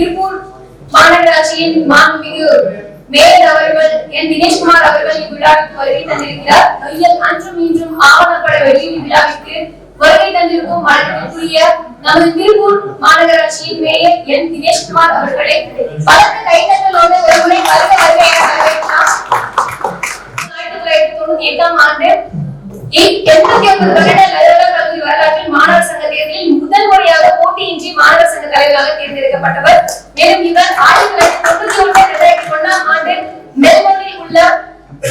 திருப்பூர் மாநகராட்சியின் மாண்புமிகு மேயர் அவர்கள் என் தினேஷ்குமார் அவர்கள் இவ்விழாவிற்கு வருகை தந்திருக்கிறார். நொய்யல் அன்றும் இன்றும் ஆவணப்பட வெளியீடு விழாவிற்கு வருகை தந்திருக்கும் வணக்கத்திற்குரிய நமது திருப்பூர் மாநகராட்சியின் மேயர் என் தினேஷ்குமார் அவர்களை பலத்த கைதட்டலோடு ஒருமுறை வருக வருகை என வரவேற்கலாம் ஆயிரத்தி தொள்ளாயிரத்தி தொண்ணூத்தி எட்டாம் ஆண்டு எண்பத்தி ஒன்பது வருட போட்டியின்றி மாணவர் சங்க தலைவராக தேர்ந்தெடுக்கப்பட்டவர். மேலும் இவர் ஆயிரத்தி தொள்ளாயிரத்தி தொண்ணூத்தி ஒன்று இரண்டாயிரத்தி ஒன்றாம் ஆண்டு மெல்போர்னில் உள்ள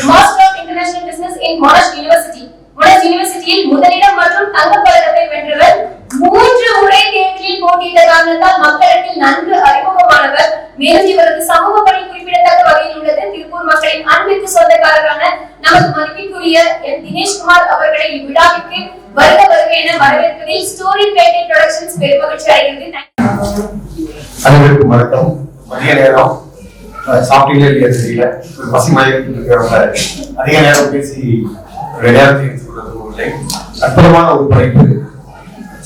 master of international business in Monash university. Monash யூனிவர்சிட்டியில் முதலிடம் மற்றும் தங்கப் பதக்கத்தை வென்றவர். மூன்று முறை தேர்தலில் போட்டியிட்ட காரணத்தால் மக்களிடத்தில் நன்கு அறிமுகமானவர். மேலும் இவரது சமூக பணி குறிப்பிடத்தக்க வகையில் உள்ளது. திருப்பூர் மக்களின் அன்பிற்கு சொந்தக்காரரான நமது மதிப்பிற்குரிய என் தினேஷ்குமார் அவர்களை இவ்விழாவிற்கு வருக வருக என வரவேற்பதில் ஸ்டோரி பேட்டை ப்ரொடக்ஷன்ஸ் பெருமகிழ்ச்சி அடைகிறது. அனைவருக்கும் வணக்கம். மதிய நேரம். அஹ், சாப்பிட்டீங்களே இல்லையா தெரியல. ஒரு பசி மயக்கத்தில் இருக்கிறவங்க அதிக நேரம் பேசி ஒரு நேரத்தை எடுத்துக்கொண்டது இல்லை அற்புதமான ஒரு படைப்பு.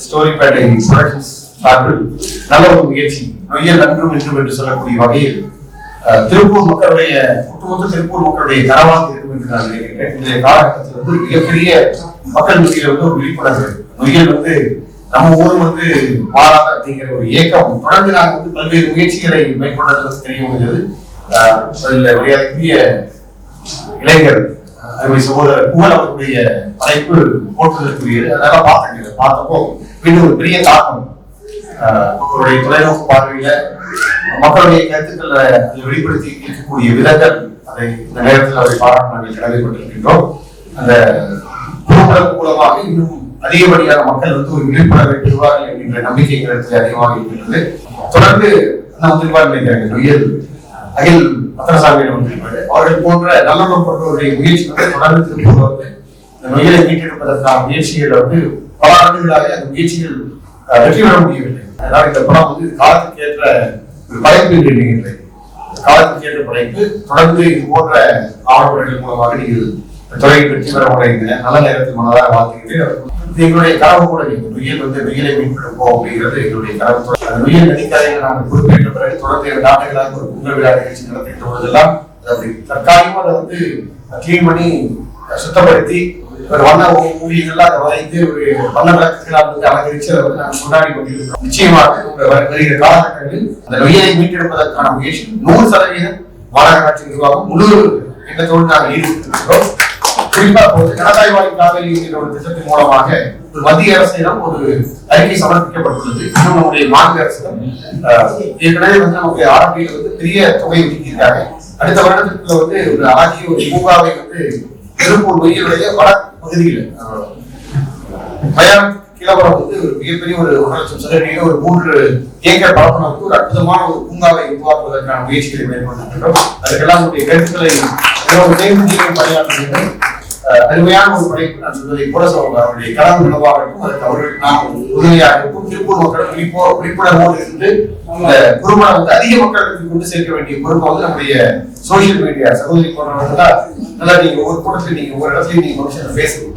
ஸ்டோரி பேட்டை ப்ரொடக்ஷன்ஸ் சார்பில் நல்ல ஒரு முயற்சி. நொய்யல் நன்றும் இன்றும் என்று சொல்லக்கூடிய வகையில் திருப்பூர் மக்களுடைய ஒட்டுமொத்த திருப்பூர் மக்களுடைய கனவாக இருக்கும் இன்றைய காலகட்டத்தில் வந்து மிகப்பெரிய மக்கள் மத்தியில் வந்து ஒரு விழிப்புணர்வு நொய்யல் வந்து நம்ம ஊர் வந்து மாறாத அப்படிங்கிற ஒரு ஏக்கம் தொடர்ந்து நாங்கள் வந்து பல்வேறு முயற்சிகளை மேற்கொண்டது தெரிய முடிஞ்சது ஆஹ் மரியாதைக்குரிய இளைஞர் ஆஹ் அருமை சகோதரர் புகழ் அவர்களுடைய படைப்பு போற்றுதற்குரியது அதெல்லாம் பார்த்தேன் இதை பார்த்தப்போ இன்னும் ஒரு பெரிய தாக்கம் ஆஹ் அவருடைய தொலைநோக்கு பார்வையில மக்களுடைய கருத்துக்களை வெளிப்படுத்தி இருக்கக்கூடிய விதங்கள் அதை இந்த நேரத்தில் அவரை பாராட்ட நாங்கள் கடமைப்பட்டிருக்கின்றோம். அந்த குறும்படம் மூலமாக இன்னும் அதிகப்படியான மக்கள் வந்து ஒரு விழிப்புணர்வை பெறுவார்கள் என்கின்ற நம்பிக்கை எங்களுக்கு அதிகமாக இருக்கின்றது. தொடர்ந்து நாம் திருவாரூர் நினைக்கிறாங்க நொய்யல் அகில் பத்திரசாமி அவர்கள் அவர்கள் போன்ற நல்லெண்ணம் கொண்டவருடைய முயற்சி வந்து தொடர்ந்து திருப்பூர் வந்து இந்த நொய்யலை மீட்டெடுப்பதற்கான முயற்சிகள் வந்து பல ஆண்டுகளாக அந்த முயற்சிகள் வெற்றி பெற முடியவில்லை. அதனால் இந்த படம் வந்து காலத்துக்கு ஏற்ற ஒரு படைப்பு என்று காலத்துக்கு ஏற்ற படைப்பு தொடர்ந்து இது போன்ற ஆவணப்படங்கள் மூலமாக நீங்கள் இந்த துறையில் வெற்றி பெற உடைய நல்ல நேரத்தில் மனதாக வாழ்த்துகிறேன். எங்களுடைய கனவு கூட நீங்கள் நுயல் வந்து நுயலை மீட்டெடுப்போம் அப்படிங்கிறது எங்களுடைய கனவு அந்த நுயல் நதிக்கரையை நாங்கள் குறிப்பிட்ட பிறகு தொடர்ந்து இரண்டு ஆண்டுகளாக ஒரு பொங்கல் விழா நிகழ்ச்சி நடத்திட்டு போதெல்லாம் அப்படி தற்காலிகமாக அதை வந்து கிளீன் பண்ணி சுத்தப்படுத்தி வண்ண ஊழியர்கள்லாம் அதை வரைந்து ஒரு வண்ண விளக்குகளால் வந்து அதை வந்து நாங்கள் கொண்டாடி கொண்டிருக்கிறோம். நிச்சயமாக வருகிற காலகட்டங்களில் அந்த மீட்டெடுப்பதற்கான முயற்சி நூறு சதவீதம் மாநகராட்சி நிர்வாகம் முழு எண்ணத்தோடு நாங்கள் ஈடுபட்டிருக்கிறோம். குறிப்பா என்கிற ஒரு திட்டத்தின் மூலமாக ஒரு மத்திய அரசிடம் ஒரு அறிக்கை சமர்ப்பிக்கப்பட்டுள்ளது. இன்னும் நம்முடைய மாநில அரசிடம். ஏற்கனவே வந்து நம்முடைய ஆர்பியில் வந்து பெரிய தொகை ஒதுக்கியிருக்காங்க. அடுத்த வருடத்துக்குள்ள வந்து ஒரு அழகிய ஒரு பூங்காவை வந்து திருப்பூர் நொய்யலுடைய வட பகுதியில் அஹ், மயானம் வந்து ஒரு மிகப்பெரிய ஒரு ஒரு லட்சம் சதுரடியில் ஒரு மூன்று ஏக்கர் பரப்பளவுக்கு ஒரு அற்புதமான ஒரு பூங்காவை உருவாக்குவதற்கான முயற்சிகளை மேற்கொண்டிருக்கின்றோம். அதுக்கெல்லாம் உங்களுடைய கருத்துக்களை மிகவும் பெருமையான அருமையான ஒரு படைப்பு நான் சொல்வதை கூட சொல்ல அவருடைய கனவு நிலவாகட்டும் அதற்கு அவர்கள் நாம் உதவியாக இருக்கும். திருப்பூர் மக்கள் விழிப்போ விழிப்புணர்வோடு இருந்து இந்த குறும்படம் வந்து அதிக மக்களுக்கு கொண்டு சேர்க்க வேண்டிய பொறுப்பை வந்து நம்முடைய சோசியல் மீடியா சகோதரி போன்றவர்கள் நல்லா நீங்க ஒவ்வொரு கூட்டத்தில் நீங்க ஒவ்வொரு இடத்துலயும் நீங்க ஃபங்க்ஷன் பேசணும்.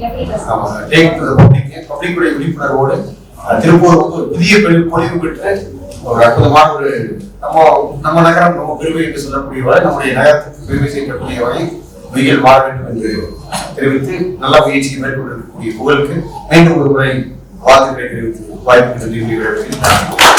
பப்ளிக்குடைய விழிப்புணர்வோடு திருப்பூர் வந்து ஒரு புதிய பொழிவு பெற்று ஒரு அற்புதமான ஒரு நம்ம நம்ம நகரம் நம்ம பெருமை என்று சொல்லக்கூடிய வரை நம்முடைய நகரத்துக்கு பெருமை சேர்க்கக்கூடிய வரை உயிர் வாழ வேண்டும் என்று தெரிவித்து நல்ல முயற்சியை மேற்கொண்டிருக்கக்கூடிய புகழுக்கு மீண்டும் ஒரு முறை வாழ்த்துக்களை தெரிவித்து வாய்ப்பு நன்றி